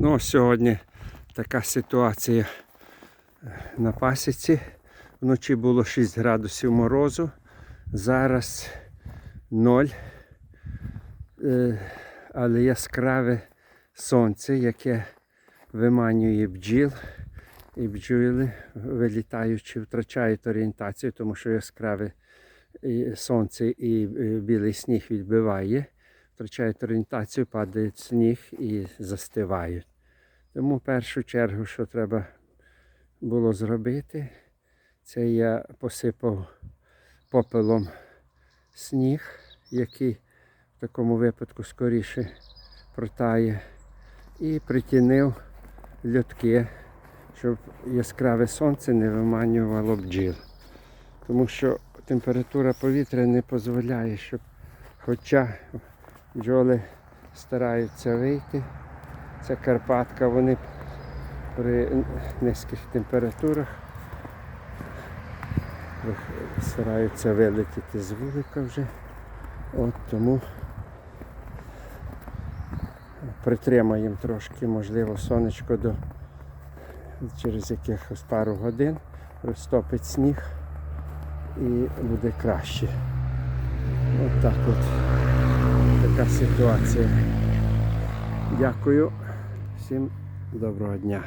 Ну, сьогодні така ситуація на пасіці. Вночі було 6 градусів морозу, зараз 0. Е, Але яскраве сонце, яке виманює бджіл. І бджіли, вилітаючи, втрачають орієнтацію, тому що яскраве сонце і е, білий сніг відбиває, втрачають орієнтацію, падають сніг і застивають. Тому в першу чергу, що треба було зробити, це я посипав попелом сніг, який в такому випадку скоріше протає, і притінив льотки, щоб яскраве сонце не виманювало бджіл. Тому що температура повітря не дозволяє, щоб хоча бджоли стараються вийти, це Карпатка, вони при низьких температурах стараються вилетіти з вулика вже. От тому притримаємо трошки, можливо, сонечко до через якихось пару годин розтопить сніг і буде краще. От так от. Така ситуація. Дякую. Всім доброго дня.